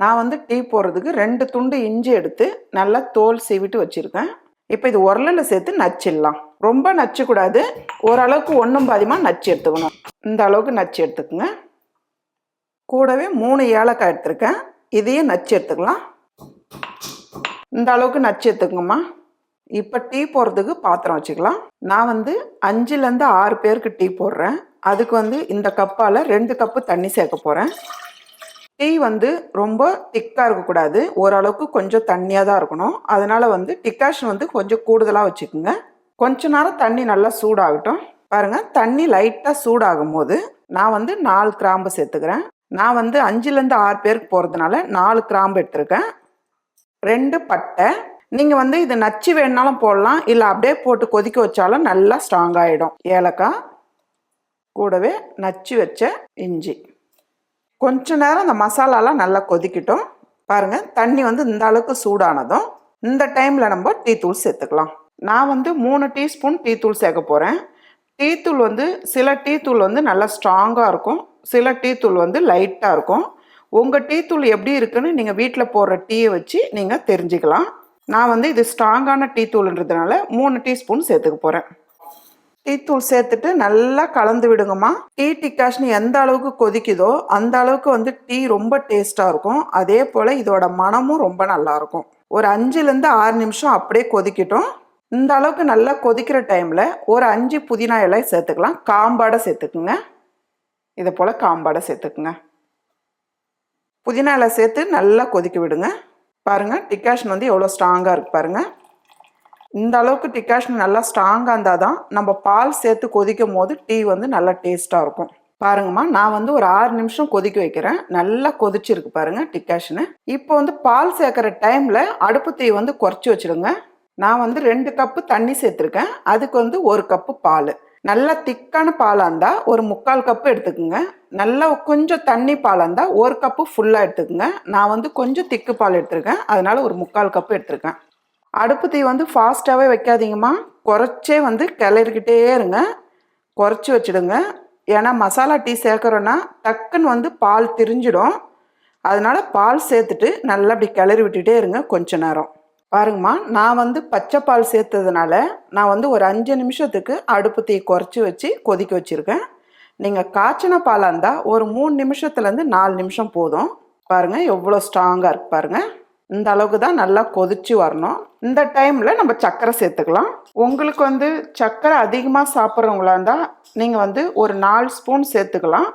நான் வந்து டீ போடுறதுக்கு ரெண்டு துண்டு இஞ்சி எடுத்து நல்லா தோல் சீவிட்டு வச்சுருக்கேன். இப்போ இது உரலில் சேர்த்து நச்சிடலாம். ரொம்ப நச்சக்கூடாது. ஓரளவுக்கு ஒன்றும் பாதிமாக நச்சு எடுத்துக்கணும். இந்த அளவுக்கு நச்சு எடுத்துக்கோங்க. கூடவே மூணு ஏலக்காய் எடுத்திருக்கேன். இதையும் நச்சு எடுத்துக்கலாம். இந்த அளவுக்கு நச்சு எடுத்துக்கோங்கம்மா. இப்போ டீ போடுறதுக்கு பாத்திரம் வச்சுக்கலாம். நான் வந்து அஞ்சுலேருந்து ஆறு பேருக்கு டீ போடுறேன். அதுக்கு வந்து இந்த கப்பால் ரெண்டு கப்பு தண்ணி சேர்க்க போகிறேன் டீ வந்து ரொம்ப திக்காக இருக்கக்கூடாது. ஓரளவுக்கு கொஞ்சம் தண்ணியாக தான் இருக்கணும். அதனால் வந்து டிகாஷன் வந்து கொஞ்சம் கூடுதலாக வச்சுக்கோங்க. கொஞ்ச நேரம் தண்ணி நல்லா சூடாகட்டும். பாருங்கள் தண்ணி லைட்டாக சூடாகும் போது நான் வந்து நாலு கிராம்பு சேர்த்துக்கிறேன். நான் வந்து அஞ்சுலேருந்து ஆறு பேருக்கு போகிறதுனால நாலு கிராம்பு எடுத்திருக்கேன். ரெண்டு பட்டை. நீங்கள் வந்து இது நச்சு வேணுனாலும் போடலாம். இல்லை அப்படியே போட்டு கொதிக்க வச்சாலும் நல்லா ஸ்ட்ராங் ஆகிடும் ஏலக்காய். கூடவே நச்சு வச்ச இஞ்சி. கொஞ்ச நேரம் அந்த மசாலாலாம் நல்லா கொதிக்கட்டும். பாருங்கள் தண்ணி வந்து இந்த அளவுக்கு சூடானதும் இந்த டைமில் நம்ம டீ தூள் சேர்த்துக்கலாம். நான் வந்து மூணு டீஸ்பூன் டீ தூள் சேர்க்க போகிறேன் டீ தூள் வந்து சில டீ தூள் வந்து நல்லா ஸ்ட்ராங்காக இருக்கும். சில டீ தூள் வந்து லைட்டாக இருக்கும். உங்கள் டீ தூள் எப்படி இருக்குன்னு நீங்கள் வீட்டில் போடுற டீயை வச்சு நீங்கள் தெரிஞ்சுக்கலாம். நான் வந்து இது ஸ்ட்ராங்கான டீ தூள்ன்றதுனால மூணு டீஸ்பூன் சேர்த்துக்க போகிறேன் டீத்தூள் சேர்த்துட்டு நல்லா கலந்து விடுங்கம்மா. டீ டிக்காஷன் எந்த அளவுக்கு கொதிக்குதோ அந்த அளவுக்கு வந்து டீ ரொம்ப டேஸ்ட்டாக இருக்கும். அதே போல் இதோட மனமும் ரொம்ப நல்லா இருக்கும். ஒரு அஞ்சுலேருந்து ஆறு நிமிஷம் அப்படியே கொதிக்கட்டும். இந்த அளவுக்கு நல்லா கொதிக்கிற டைமில் ஒரு அஞ்சு புதினா இலை சேர்த்துக்கலாம். காம்பாடை சேர்த்துக்குங்க. இதை போல் காம்பாடை சேர்த்துக்குங்க. புதினா இலை சேர்த்து நல்லா கொதிக்க விடுங்க. பாருங்கள் டிக்காஷன் வந்து எவ்வளோ ஸ்ட்ராங்காக இருக்கு பாருங்கள் இந்த அளவுக்கு டிகாஷன் நல்லா ஸ்ட்ராங்காக இருந்தால் தான் நம்ம பால் சேர்த்து கொதிக்கும் போது டீ வந்து நல்லா டேஸ்ட்டாக இருக்கும். பாருங்கம்மா நான் வந்து ஒரு ஆறு நிமிஷம் கொதிக்க வைக்கிறேன். நல்லா கொதிச்சிருக்கு பாருங்க டிகாஷனு இப்போ வந்து பால் சேர்க்குற டைமில் அடுப்பு தீ வந்து குறைச்சி வச்சிடுங்க. நான் வந்து ரெண்டு கப்பு தண்ணி சேர்த்துருக்கேன். அதுக்கு வந்து ஒரு கப்பு பால். நல்லா திக்கான பாலாக இருந்தால் ஒரு முக்கால் கப்பு எடுத்துக்கோங்க. நல்லா கொஞ்சம் தண்ணி பாலாக இருந்தால் ஒரு கப்பு ஃபுல்லாக எடுத்துக்கோங்க. நான் வந்து கொஞ்சம் திக்கு பால் எடுத்திருக்கேன். அதனால ஒரு முக்கால் கப்பு எடுத்திருக்கேன். அடுப்பு தீ வந்து ஃபாஸ்ட்டாகவே வைக்காதீங்கம்மா. குறைச்சே வந்து கிளறிக்கிட்டே இருங்க. குறைச்சி வச்சிடுங்க. ஏன்னா மசாலா டீ சேர்க்குறோன்னா டக்குன்னு வந்து பால் திரிஞ்சிடும். அதனால் பால் சேர்த்துட்டு நல்லா அப்படி கிளறி விட்டுட்டே இருங்க கொஞ்ச நேரம். பாருங்கம்மா நான் வந்து பச்சை பால் சேர்த்ததுனால நான் வந்து ஒரு அஞ்சு நிமிஷத்துக்கு அடுப்பு தீ குறைச்சி வச்சு கொதிக்க வச்சுருக்கேன். நீங்கள் காய்ச்சின பாலாக இருந்தால் ஒரு மூணு நிமிஷத்துலேருந்து நாலு நிமிஷம் போதும். பாருங்கள் எவ்வளோ ஸ்ட்ராங்காக இருக்கு பாருங்கள் இந்த அளவுக்கு தான் நல்லா கொதிச்சு வரணும். இந்த டைமில் நம்ம சர்க்கரை சேர்த்துக்கலாம். உங்களுக்கு வந்து சர்க்கரை அதிகமாக சாப்பிட்றவங்களா இருந்தால் நீங்கள் வந்து ஒரு நாலு ஸ்பூன் சேர்த்துக்கலாம்.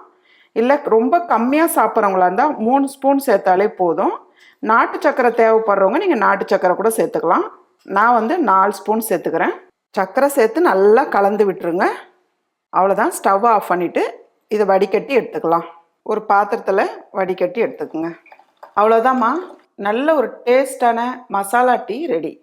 இல்லை ரொம்ப கம்மியாக சாப்பிட்றவங்களா இருந்தால் மூணு ஸ்பூன் சேர்த்தாலே போதும். நாட்டு சர்க்கரை தேவைப்படுறவங்க நீங்கள் நாட்டு சர்க்கரை கூட சேர்த்துக்கலாம். நான் வந்து நாலு ஸ்பூன் சேர்த்துக்கிறேன். சர்க்கரை சேர்த்து நல்லா கலந்து விட்டுருங்க. அவ்வளோதான் ஸ்டவ் ஆஃப் பண்ணிவிட்டு இதை வடிகட்டி எடுத்துக்கலாம். ஒரு பாத்திரத்தில் வடிகட்டி எடுத்துக்கோங்க. அவ்வளோதாம்மா நல்ல ஒரு டேஸ்டான மசாலா டீ ரெடி